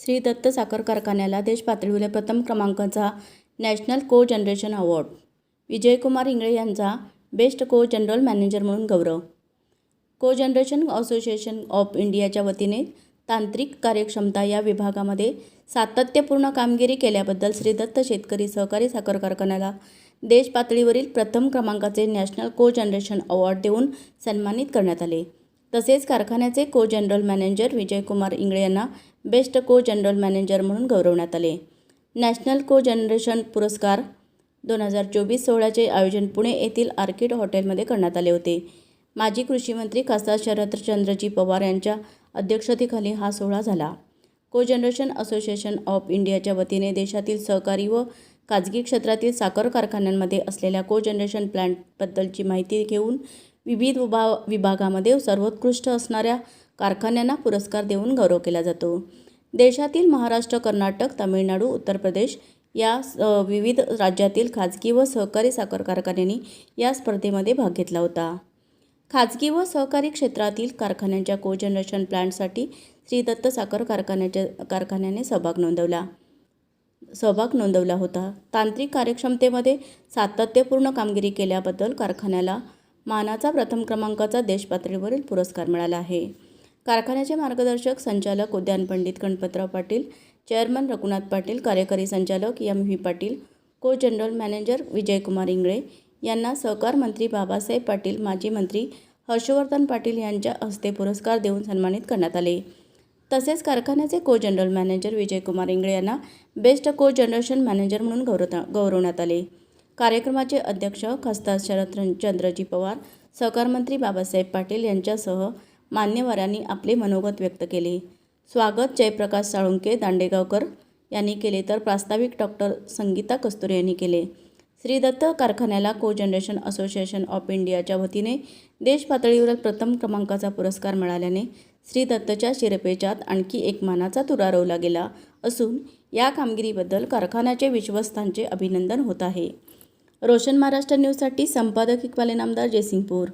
श्री दत्त साखर कारखान्याला देशपातळीवर प्रथम क्रमांकाचा नॅशनल को जनरेशन अवॉर्ड. विजयकुमार इंगळे यांचा बेस्ट को जनरल मॅनेजर म्हणून गौरव. को जनरेशन असोसिएशन ऑफ इंडियाच्या वतीने तांत्रिक कार्यक्षमता या विभागामध्ये सातत्यपूर्ण कामगिरी केल्याबद्दल श्री दत्त शेतकरी सहकारी साखर कारखान्याला देश पातळीवरील प्रथम क्रमांकाचे नॅशनल को जनरेशन अवॉर्ड देऊन सन्मानित करण्यात आले. तसेच कारखान्याचे को जनरल मॅनेजर विजयकुमार इंगळे यांना बेस्ट को जनरल मॅनेजर म्हणून गौरवण्यात आले. नॅशनल को जनरेशन पुरस्कार दोन हजार चोवीस सोहळ्याचे आयोजन पुणे येथील आर्किड हॉटेलमध्ये करण्यात आले होते. माजी कृषी मंत्री खासदार शरदचंद्रजी पवार यांच्या अध्यक्षतेखाली हा सोहळा झाला. को जनरेशन असोसिएशन ऑफ इंडियाच्या वतीने देशातील सहकारी व खाजगी क्षेत्रातील साखर कारखान्यांमध्ये असलेल्या को जनरेशन प्लॅन्टबद्दलची माहिती घेऊन विविध उभा विभागामध्ये सर्वोत्कृष्ट असणाऱ्या कारखान्यांना पुरस्कार देऊन गौरव केला जातो. देशातील महाराष्ट्र कर्नाटक तामिळनाडू उत्तर प्रदेश या विविध राज्यातील खाजगी व सहकारी साखर कारखान्यांनी या स्पर्धेमध्ये भाग घेतला होता. खाजगी व सहकारी क्षेत्रातील कारखान्यांच्या को जनरेशन प्लांटसाठी श्री दत्त साखर कारखान्याच्या कारखान्याने सहभाग नोंदवला. सहभाग नोंदवला होता. तांत्रिक कार्यक्षमतेमध्ये सातत्यपूर्ण कामगिरी केल्याबद्दल कारखान्याला मानाचा प्रथम क्रमांकाचा देशपातळीवरील पुरस्कार मिळाला आहे. कारखान्याचे मार्गदर्शक संचालक उद्यान पंडित गणपतराव पाटील चेअरमन रघुनाथ पाटील कार्यकारी संचालक एम व्ही पाटील को जनरल मॅनेजर विजयकुमार इंगळे यांना सहकार मंत्री बाबासाहेब पाटील माजी मंत्री हर्षवर्धन पाटील यांच्या हस्ते पुरस्कार देऊन सन्मानित करण्यात आले. तसेच कारखान्याचे को जनरल मॅनेजर विजयकुमार इंगळे यांना बेस्ट को जनरेशन मॅनेजर म्हणून गौरव गौरवण्यात आले. कार्यक्रमाचे अध्यक्ष खासदार शरदचंद्रजी पवार सहकारमंत्री बाबासाहेब पाटील यांच्यासह मान्यवरांनी आपले मनोगत व्यक्त केले. स्वागत जयप्रकाश साळुंके दांडेगावकर यांनी केले तर प्रास्ताविक डॉक्टर संगीता कस्तुरे यांनी केले. श्री दत्त कारखान्याला को जनरेशन असोसिएशन ऑफ इंडियाच्या वतीने देश पातळीवर प्रथम क्रमांकाचा पुरस्कार मिळाल्याने श्री दत्तच्या शिरपेचात आणखी एक मानाचा तुरा रोवला गेला असून या कामगिरीबद्दल कारखान्याचे विश्वस्तांचे अभिनंदन होत आहे. रोशन महाराष्ट्र न्यूजसाठी संपादक इक्वाले नामदार जयसिंगपूर.